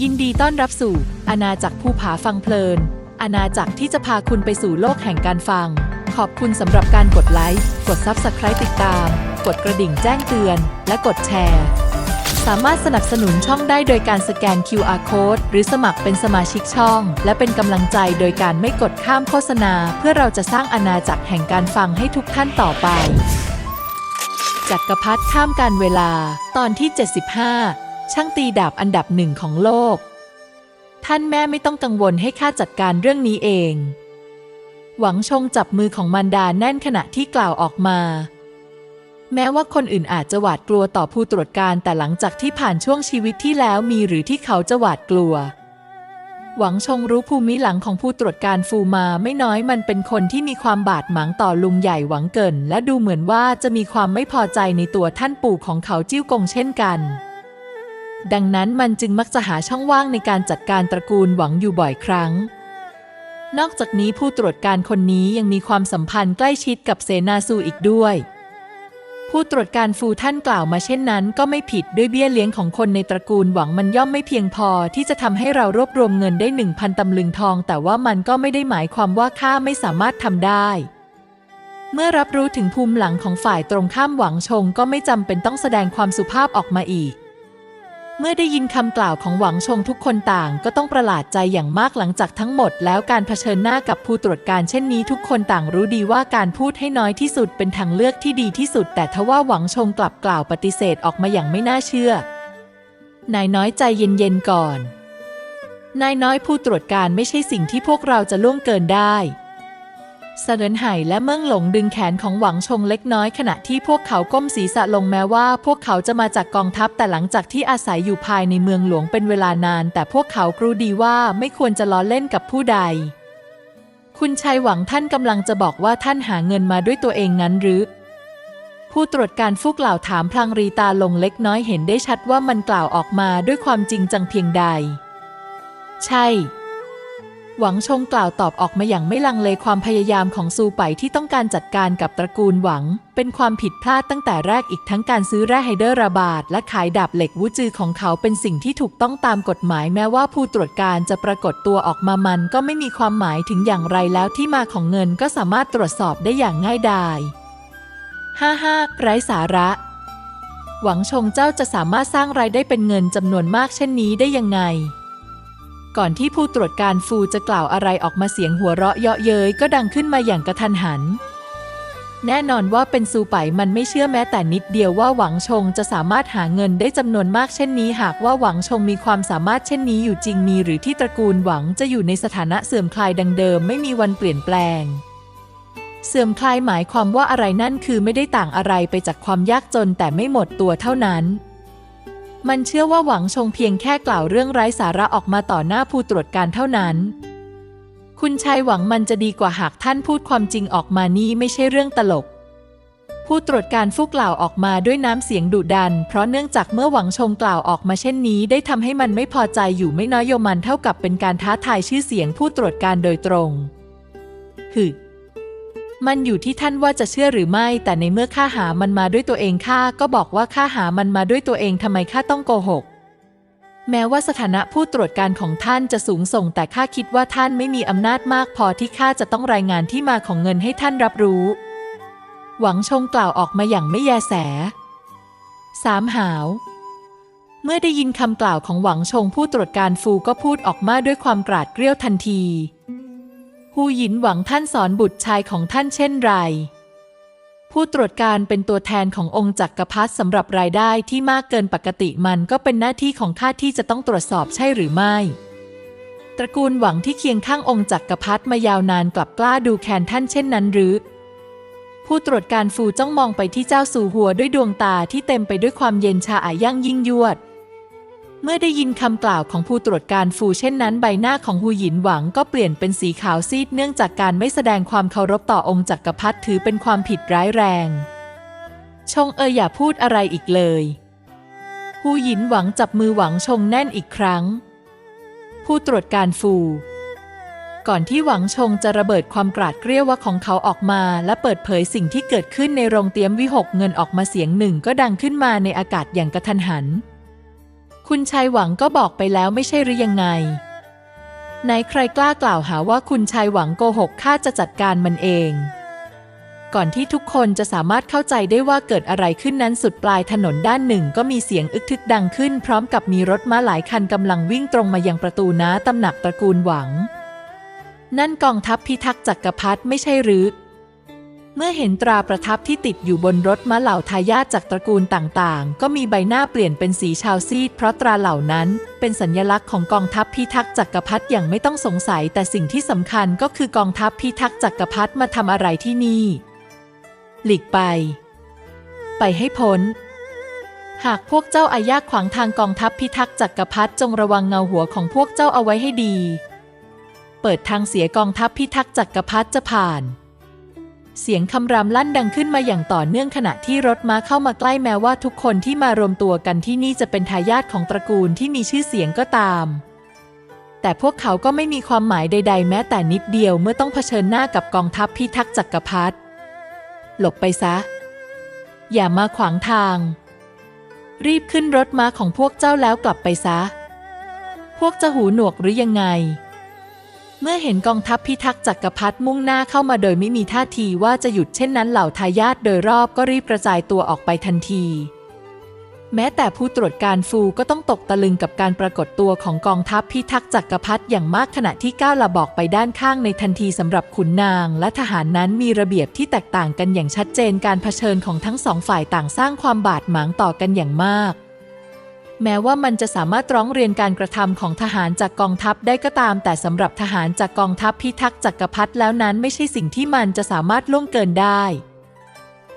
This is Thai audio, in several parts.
ยินดีต้อนรับสู่อาณาจักรภูผาฟังเพลิน อาณาจักรที่จะพาคุณไปสู่โลกแห่งการฟัง ขอบคุณสำหรับการกดไลค์ กด Subscribe ติดตาม กดกระดิ่งแจ้งเตือน และกดแชร์ สามารถสนับสนุนช่องได้โดยการสแกน QR Code หรือสมัครเป็นสมาชิกช่อง และเป็นกำลังใจโดยการไม่กดข้ามโฆษณา เพื่อเราจะสร้างอาณาจักรแห่งการฟังให้ทุกท่านต่อไปจักรพรรดิข้ามการเวลา ตอนที่ 75 ช่างตีดาบอันดับหนึ่งของโลก ท่านแม่ไม่ต้องกังวลให้ข้าจัดการเรื่องนี้เอง หวังชงจับมือของมารดาแน่นขณะที่กล่าวออกมา แม้ว่าคนอื่นอาจจะหวาดกลัวต่อผู้ตรวจการแต่หลังจากที่ผ่านช่วงชีวิตที่แล้วมีหรือที่เขาจะหวาดกลัวหวังชงรู้ภูมิหลังของผู้ตรวจการฟูมาไม่น้อยมันเป็นคนที่มีความบาดหมางต่อลุงใหญ่หวังเกิน และดูเหมือนว่าจะมีความไม่พอใจในตัวท่านปู่ของเขาจิ้วกงเช่นกัน ดังนั้นมันจึงมักจะหาช่องว่างในการจัดการตระกูลหวังอยู่บ่อยครั้ง นอกจากนี้ผู้ตรวจการคนนี้ยังมีความสัมพันธ์ใกล้ชิดกับเสนาซูอีกด้วย ผู้ตรวจการฟูท่านกล่าวมาเช่นนั้น ก็ไม่ผิดด้วยเบี้ยเลี้ยงของคนในตระกูลหวังมันย่อมไม่เพียงพอที่จะทำให้เรารวบรวมเงินได้หนึ่งพันตำลึงทอง แต่ว่ามันก็ไม่ได้หมายความว่าข้าไม่สามารถทำได้เมื่อรับรู้ถึงภูมิหลังของฝ่ายตรงข้ามหวังชงก็ไม่จำเป็นต้องแสดงความสุภาพออกมาอีก เมื่อได้ยินคำกล่าวของหวังชงทุกคนต่างก็ต้องประหลาดใจอย่างมากหลังจากทั้งหมด แล้วการเผชิญหน้ากับผู้ตรวจการเช่นนี้ทุกคนต่างรู้ดีว่าการพูดให้น้อยที่สุดเป็นทางเลือกที่ดีที่สุด แต่ทว่าหวังชงกลับกล่าวปฏิเสธออกมาอย่างไม่น่าเชื่อนายน้อยใจเย็นๆก่อน นายน้อยผู้ตรวจการไม่ใช่สิ่งที่พวกเราจะล่วงเกินได้ เสดินไห่และเมืองหลงดึงแขนของหวังชงเล็กน้อยขณะที่พวกเขาก้มศีรษะลงแม้ว่า พวกเขาจะมาจากกองทัพแต่หลังจากที่อาศัยอยู่ภายในเมืองหลวงเป็นเวลานาน แต่พวกเขารู้ดีว่าไม่ควรจะล้อเล่นกับผู้ใด คุณชัยหวังท่านกำลังจะบอกว่าท่านหาเงินมาด้วยตัวเองงั้นหรือ ผู้ตรวจการฟูกล่าวถามพลางรีตาลงเล็กน้อยเห็นได้ชัดว่ามันกล่าวออกมาด้วยความจริงจังเพียงใด ใช่ หวังชงกล่าวตอบออกมาอย่างไม่ลังเลความพยายามของซูไปที่ต้องการจัดการกับตระกูลหวัง เป็นความผิดพลาดตั้งแต่แรกอีกทั้งการซื้อแร่ไฮเดอร์ระบาดและขายดาบเหล็กวูจือของเขาเป็นสิ่งที่ถูกต้องตามกฎหมายแม้ว่าผู้ตรวจการจะปรากฏตัวออกมามันก็ไม่มีความหมายถึงอย่างไรแล้วที่มาของเงินก็สามารถตรวจสอบได้อย่างง่ายดายห้าห้าไร้สาระ หวังชงเจ้าจะสามารถสร้างรายได้เป็นเงินจำนวนมากเช่นนี้ได้ยังไง ก่อนที่ผู้ตรวจการฟูจะกล่าวอะไรออกมาเสียงหัวเราะเยาะเย้ยก็ดังขึ้นมาอย่างกระทันหัน แน่นอนว่าเป็นซูไปมันไม่เชื่อแม้แต่นิดเดียวว่าหวังชงจะสามารถหาเงินได้จำนวนมากเช่นนี้ หากว่าหวังชงมีความสามารถเช่นนี้อยู่จริงมีหรือที่ตระกูลหวังจะอยู่ในสถานะเสื่อมคลายดังเดิมไม่มีวันเปลี่ยนแปลงเสื่อมคลายหมายความว่าอะไรนั่นคือไม่ได้ต่างอะไรไปจากความยากจนแต่ไม่หมดตัวเท่านั้น มันเชื่อว่าหวังชงเพียงแค่กล่าวเรื่องไร้สาระออกมาต่อหน้าผู้ตรวจการเท่านั้น คุณชายหวังมันจะดีกว่าหากท่านพูดความจริงออกมานี่ไม่ใช่เรื่องตลก ผู้ตรวจการฟูกกล่าวออกมาด้วยน้ำเสียงดุดัน เพราะเนื่องจากเมื่อหวังชงกล่าวออกมาเช่นนี้ ได้ทำให้มันไม่พอใจอยู่ไม่น้อยโยมันเท่ากับเป็นการท้าทายชื่อเสียงผู้ตรวจการโดยตรงฮึ มันอยู่ที่ท่านว่าจะเชื่อหรือไม่ แต่ในเมื่อข้าหามันมาด้วยตัวเองข้าก็บอกว่าข้าหามันมาด้วยตัวเองทำไมข้าต้องโกหก แม้ว่าสถานะผู้ตรวจการของท่านจะสูงส่ง แต่ข้าคิดว่าท่านไม่มีอำนาจมากพอที่ข้าจะต้องรายงานที่มาของเงินให้ท่านรับรู้ หวังชงกล่าวออกมาอย่างไม่แยแส สามหาว เมื่อได้ยินคำกล่าวของหวังชงผู้ตรวจการฟูก็พูดออกมาด้วยความกราดเกรี้ยวทันที ฮูหยินหวังท่านสอนบุตรชายของท่านเช่นไร ผู้ตรวจการเป็นตัวแทนขององค์จักรพรรดิสำหรับรายได้ที่มากเกินปกติมันก็เป็นหน้าที่ของข้าที่จะต้องตรวจสอบใช่หรือไม่ ตระกูลหวังที่เคียงข้างองค์จักรพรรดิมายาวนานกลับกล้าดูแคลนท่านเช่นนั้นหรือ ผู้ตรวจการฟูจ้องมองไปที่เจ้าสู่หัวด้วยดวงตาที่เต็มไปด้วยความเย็นชาอายั่งยิ่งยวด เมื่อได้ยินคำกล่าวของผู้ตรวจการฟูเช่นนั้นใบหน้าของฮูหยินหวังก็เปลี่ยนเป็นสีขาวซีดเนื่องจากการไม่แสดงความเคารพต่อองค์จักรพรรดิถือเป็นความผิดร้ายแรง ชงเอยอย่าพูดอะไรอีกเลยฮูหยินหวังจับมือหวังชงแน่นอีกครั้ง ผู้ตรวจการฟู ก่อนที่หวังชงจะระเบิดความกราดเกรี้ยวว่าของเขาออกมาและเปิดเผยสิ่งที่เกิดขึ้นในโรงเตรียมวิหกเงินออกมาเสียงหนึ่งก็ดังขึ้นมาในอากาศอย่างกระทันหัน คุณชายหวังก็บอกไปแล้วไม่ใช่หรือยังไง ไหนใครกล้ากล่าวหาว่าคุณชายหวังโกหกข้าจะจัดการมันเอง ก่อนที่ทุกคนจะสามารถเข้าใจได้ว่าเกิดอะไรขึ้นนั้นสุดปลายถนนด้านหนึ่งก็มีเสียงอึกทึกดังขึ้น พร้อมกับมีรถม้าหลายคันกำลังวิ่งตรงมายังประตูน้าตำหนักตระกูลหวัง นั่นกองทัพพิทักษ์จักรพรรดิไม่ใช่หรือ เมื่อเห็นตราประทับที่ติดอยู่บนรถม้าเหล่าทายาทจากตระกูลต่างๆ ก็มีใบหน้าเปลี่ยนเป็นสีชาวซีด เพราะตราเหล่านั้นเป็นสัญลักษณ์ของกองทัพพิทักษ์จักรพรรดิอย่างไม่ต้องสงสัย แต่สิ่งที่สำคัญก็คือกองทัพพิทักษ์จักรพรรดิมาทำอะไรที่นี่ หลีกไป ไปให้พ้น หากพวกเจ้าอาญาขวางทางกองทัพพิทักษ์จักรพรรดิจงระวังเงาหัวของพวกเจ้าเอาไว้ให้ดี เปิดทางเสียกองทัพพิทักษ์จักรพรรดิจะผ่าน เสียงคำรามลั่นดังขึ้นมาอย่างต่อเนื่องขณะที่รถม้าเข้ามาใกล้แม้ว่าทุกคนที่มารวมตัวกันที่นี่จะเป็นทายาทของตระกูลที่มีชื่อเสียงก็ตาม แต่พวกเขาก็ไม่มีความหมายใด ๆ แม้แต่นิดเดียวเมื่อต้องเผชิญหน้ากับกองทัพพิทักษ์จักรพรรดิหลบไปซะ อย่ามาขวางทาง รีบขึ้นรถม้าของพวกเจ้าแล้วกลับไปซะ พวกจะหูหนวกหรือยังไง เมื่อเห็นกองทัพพิทักษ์จักรพรรดิมุ่งหน้าเข้ามาโดยไม่มีท่าทีว่าจะหยุดเช่นนั้นเหล่าทายาทโดยรอบก็รีบกระจายตัวออกไปทันที แม้แต่ผู้ตรวจการฟูก็ต้องตกตะลึงกับการปรากฏตัวของกองทัพพิทักษ์จักรพรรดิอย่างมากขณะที่ก้าวละบอกไปด้านข้างในทันทีสำหรับขุนนางและทหารนั้นมีระเบียบที่แตกต่างกันอย่างชัดเจนการเผชิญของทั้งสองฝ่ายต่างสร้างความบาดหมางต่อกันอย่างมาก แม้ว่ามันจะสามารถร้องเรียนการกระทำของทหารจากกองทัพได้ก็ตาม แต่สำหรับทหารจากกองทัพพิทักษ์จักรพรรดิแล้วนั้นไม่ใช่สิ่งที่มันจะสามารถล่วงเกินได้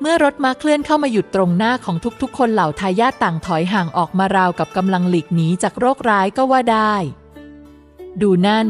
เมื่อรถม้าเคลื่อนเข้ามาหยุดตรงหน้าของทุกๆ คนเหล่าทายาทต่างถอยห่างออกมาราวกับกำลังหลีกหนีจากโรคร้ายก็ว่าได้ ดูนั่น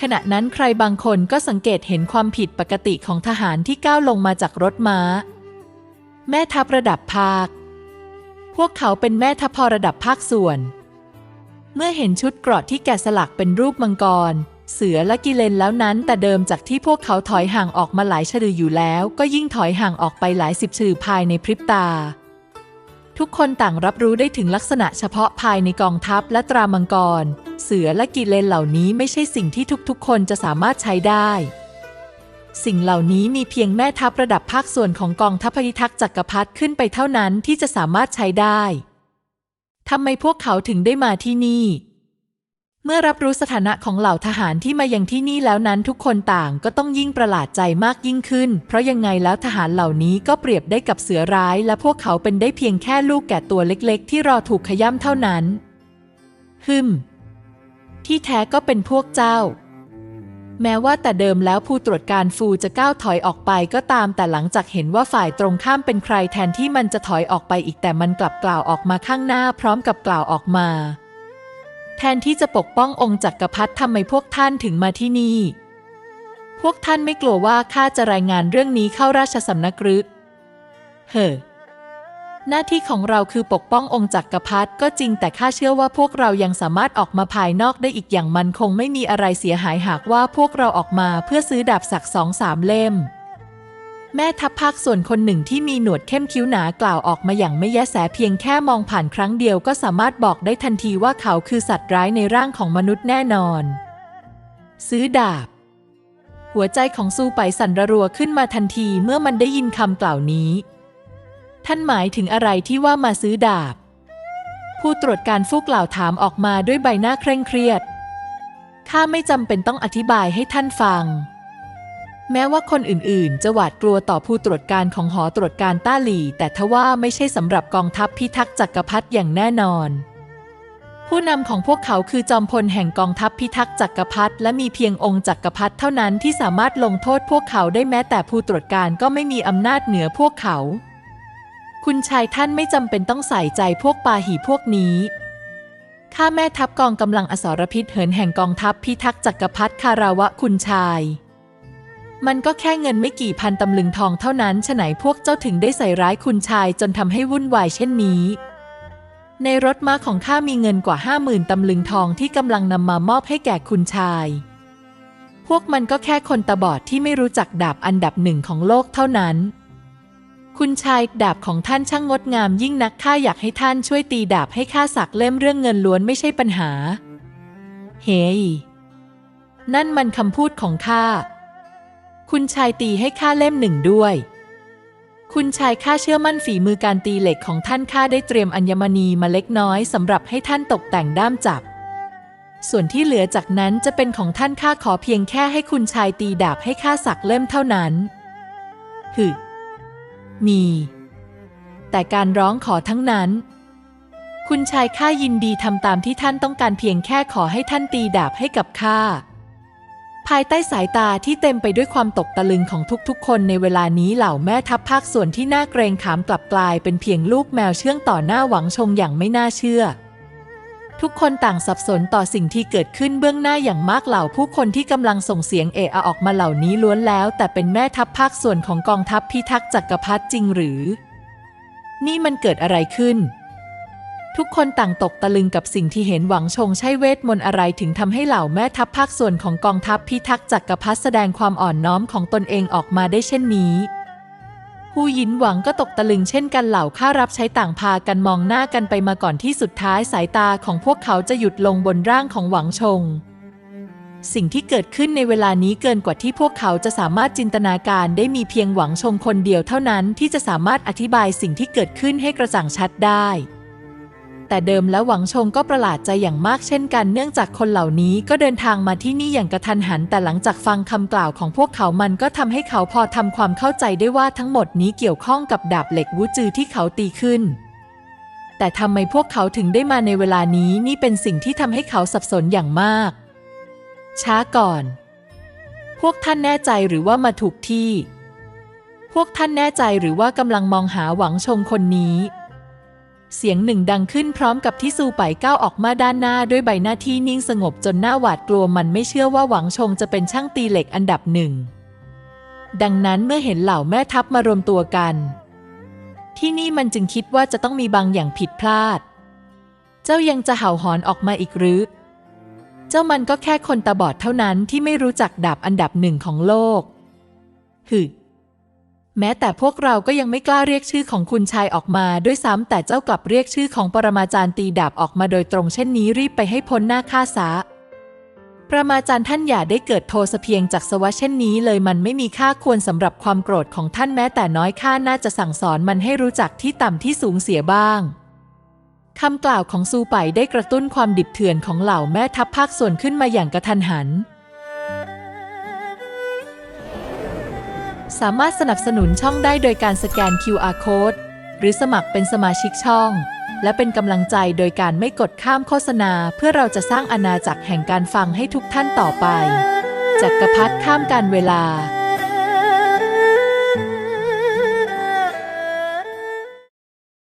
ขณะนั้นใครบางคนก็สังเกตเห็นความผิดปกติของทหารที่ก้าวลงมาจากรถม้า แม่ทัพระดับภาค พวกเขาเป็นแม่ทัพพอระดับภาคส่วน เมื่อเห็นชุดเกราะที่แกะสลักเป็นรูปมังกร เสือและกิเลนแล้วนั้น แต่เดิมจากที่พวกเขาถอยห่างออกมาหลายชลืออยู่แล้ว ก็ยิ่งถอยห่างออกไปหลายสิบชลือภายในพริบตา ทุกคนต่างรับรู้ได้ถึงลักษณะเฉพาะภายในกองทัพและตรามังกร เสือและกิเลนเหล่านี้ไม่ใช่สิ่งที่ทุกๆ คนจะสามารถใช้ได้ สิ่งเหล่านี้มีเพียงแม่ทัพระดับภาคส่วนของกองทัพพิทักษ์จักรพรรดิขึ้นไปเท่านั้นที่จะสามารถใช้ได้ทำไมพวกเขาถึงได้มาที่นี่ เมื่อรับรู้สถานะของเหล่าทหารที่มายังที่นี่แล้วนั้นทุกคนต่างก็ต้องยิ่งประหลาดใจมากยิ่งขึ้น เพราะยังไงแล้วทหารเหล่านี้ก็เปรียบได้กับเสือร้าย และพวกเขาเป็นได้เพียงแค่ลูกแก่ตัวเล็กๆ ที่รอถูกขย้ำเท่านั้น ฮึมที่แท้ก็เป็นพวกเจ้า แม้ว่าแต่เดิมแล้วผู้ตรวจการฟูจะก้าวถอยออกไปก็ตามแต่หลังจากเห็นว่าฝ่ายตรงข้ามเป็นใครแทนที่มันจะถอยออกไปอีกแต่มันกลับกล่าวออกมาข้างหน้าพร้อมกับกล่าวออกมา แทนที่จะปกป้ององค์จักรพรรดิทำไมพวกท่านถึงมาที่นี่ พวกท่านไม่กลัวว่าข้าจะรายงานเรื่องนี้เข้าราชสำนักหรือเฮ้อ หน้าที่ของเราคือปกป้ององค์จักรพรรดิก็จริงแต่ข้าเชื่อว่าพวกเรายังสามารถออกมาภายนอกได้อีกอย่างมันคงไม่มีอะไรเสียหายหากว่าพวกเราออกมาเพื่อซื้อดาบสักสองสามเล่ม แม่ทัพภาคส่วนคนหนึ่งที่มีหนวดเข้มคิ้วหนากล่าวออกมาอย่างไม่แยแสเพียงแค่มองผ่านครั้งเดียวก็สามารถบอกได้ทันทีว่าเขาคือสัตว์ร้ายในร่างของมนุษย์แน่นอน ซื้อดาบ หัวใจของซูไปสั่นระรัวขึ้นมาทันทีเมื่อมันได้ยินคำกล่าวนี้ ท่านหมายถึงอะไรที่ว่ามาซื้อดาบ ผู้ตรวจการฟูกกล่าวถามออกมาด้วยใบหน้าเคร่งเครียด ข้าไม่จำเป็นต้องอธิบายให้ท่านฟัง แม้ว่าคนอื่นๆ จะหวาดกลัวต่อผู้ตรวจการของหอตรวจการต้าหลี่แต่ทว่าไม่ใช่สำหรับกองทัพพิทักษ์จักรพรรดิอย่างแน่นอนผู้นำของพวกเขาคือจอมพลแห่งกองทัพพิทักษ์จักรพรรดิและมีเพียงองค์จักรพรรดิเท่านั้นที่สามารถลงโทษพวกเขาได้แม้แต่ผู้ตรวจการก็ไม่มีอำนาจเหนือพวกเขา คุณชายท่านไม่จำเป็นต้องใส่ใจพวกปาหีพวกนี้ ข้าแม่ทัพกองกำลังอสรพิษเหินแห่งกองทัพพิทักษ์จักรพรรดิคาราวะคุณชาย มันก็แค่เงินไม่กี่พันตำลึงทองเท่านั้นฉะไหนพวกเจ้าถึงได้ใส่ร้ายคุณชายจนทำให้วุ่นวายเช่นนี้ ในรถม้าของข้ามีเงินกว่าห้าหมื่นตำลึงทองที่กำลังนำมามอบให้แก่คุณชาย พวกมันก็แค่คนตาบอดที่ไม่รู้จักดาบอันดับหนึ่งของโลกเท่านั้น คุณชายดาบของท่านช่างงดงามยิ่งนักข้าอยากให้ท่านช่วยตีดาบให้ข้าสักเล่มเรื่องเงินล้วนไม่ใช่ปัญหา เฮ้ย นั่นมันคำพูดของข้า คุณชายตีให้ข้าเล่มหนึ่งด้วย คุณชายข้าเชื่อมั่นฝีมือการตีเหล็กของท่านข้าได้เตรียมอัญมณีมาเล็กน้อยสำหรับให้ท่านตกแต่งด้ามจับ ส่วนที่เหลือจากนั้นจะเป็นของท่านข้าขอเพียงแค่ให้คุณชายตีดาบให้ข้าสักเล่มเท่านั้น หึ มี แต่การร้องขอทั้งนั้น คุณชายข้ายินดีทำตามที่ท่านต้องการเพียงแค่ขอให้ท่านตีดาบให้กับข้าภายใต้สายตาที่เต็มไปด้วยความตกตะลึงของทุกๆ คนในเวลานี้เหล่าแม่ทัพภาคส่วนที่น่าเกรงขามกลับกลายเป็นเพียงลูกแมวเชื่องต่อหน้าหวังชงอย่างไม่น่าเชื่อ ทุกคนต่างสับสนต่อสิ่งที่เกิดขึ้นเบื้องหน้าอย่างมากเหล่าผู้คนที่กำลังส่งเสียงเอะอะออกมาเหล่านี้ล้วนแล้ว แต่เป็นแม่ทัพภาคส่วนของกองทัพพิทักษ์จักรพรรดิจริงหรือ นี่มันเกิดอะไรขึ้น ทุกคนต่างตกตะลึงกับสิ่งที่เห็นหวังชงใช่เวทมนต์อะไรถึงทำให้เหล่าแม่ทัพภาคส่วนของกองทัพพิทักษ์จักรพรรดิแสดงความอ่อนน้อมของตนเองออกมาได้เช่นนี้ ผู้ยินหวังก็ตกตะลึงเช่นกันเหล่าข้ารับใช้ต่างพากันมองหน้ากันไปมาก่อนที่สุดท้ายสายตาของพวกเขาจะหยุดลงบนร่างของหวังชง สิ่งที่เกิดขึ้นในเวลานี้เกินกว่าที่พวกเขาจะสามารถจินตนาการได้มีเพียงหวังชงคนเดียวเท่านั้นที่จะสามารถอธิบายสิ่งที่เกิดขึ้นให้กระจ่างชัดได้ แต่เดิมแล้วหวังชงก็ประหลาดใจอย่างมากเช่นกัน เนื่องจากคนเหล่านี้ก็เดินทางมาที่นี่อย่างกระทันหัน แต่หลังจากฟังคำกล่าวของพวกเขามันก็ทำให้เขาพอทำความเข้าใจได้ว่าทั้งหมดนี้เกี่ยวข้องกับดาบเหล็กวูจือที่เขาตีขึ้นแต่ทำไมพวกเขาถึงได้มาในเวลานี้นี่เป็นสิ่งที่ทำให้เขาสับสนอย่างมาก ช้าก่อน พวกท่านแน่ใจหรือว่ามาถูกที่ พวกท่านแน่ใจหรือว่ากำลังมองหาหวังชงคนนี้ เสียงหนึ่งดังขึ้นพร้อมกับที่ซูไปก้าวออกมาด้านหน้าด้วยใบหน้าที่นิ่งสงบจนหน้าหวาดกลัวมันไม่เชื่อว่าหวังชงจะเป็นช่างตีเหล็กอันดับหนึ่ง ดังนั้นเมื่อเห็นเหล่าแม่ทัพมารวมตัวกัน ที่นี่มันจึงคิดว่าจะต้องมีบางอย่างผิดพลาด เจ้ายังจะเห่าหอนออกมาอีกหรือ เจ้ามันก็แค่คนตาบอดเท่านั้นที่ไม่รู้จักดาบอันดับหนึ่งของโลกฮึ แม้แต่พวกเราก็ยังไม่กล้าเรียกชื่อของคุณชายออกมาด้วยซ้ำแต่เจ้ากลับเรียกชื่อของปรมาจารย์ตีดาบออกมาโดยตรงเช่นนี้รีบไปให้พ้นหน้าข้าซะปรมาจารย์ท่านอย่าได้เกิดโทสะเพียงจากสวะเช่นนี้เลยมันไม่มีค่าควรสำหรับความโกรธของท่านแม้แต่น้อยข้าน่าจะสั่งสอนมันให้รู้จักที่ต่ำที่สูงเสียบ้างคำกล่าวของซูไปได้กระตุ้นความดิบเถื่อนของเหล่าแม่ทัพภาคส่วนขึ้นมาอย่างกระทันหัน สามารถสนับสนุนช่องได้โดยการสแกน QR Code หรือสมัครเป็นสมาชิกช่อง และเป็นกำลังใจโดยการไม่กดข้ามโฆษณา เพื่อเราจะสร้างอาณาจักรแห่งการฟังให้ทุกท่านต่อไป จักรพรรดิข้ามการเวลา